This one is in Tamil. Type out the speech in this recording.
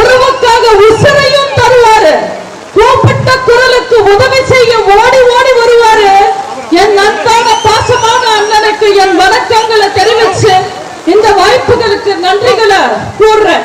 உறவுக்காக உசிரையும் தருவாரு. கூப்பிட்ட குரலுக்கு உதவி செய்ய ஓடி ஓடி வருவாரு. என் அன்பான பாசமான அண்ணனுக்கு என் வணக்கங்களை தெரிவிச்சு இந்த வாய்ப்புகளுக்கு நன்றிகளை கூறுறேன்.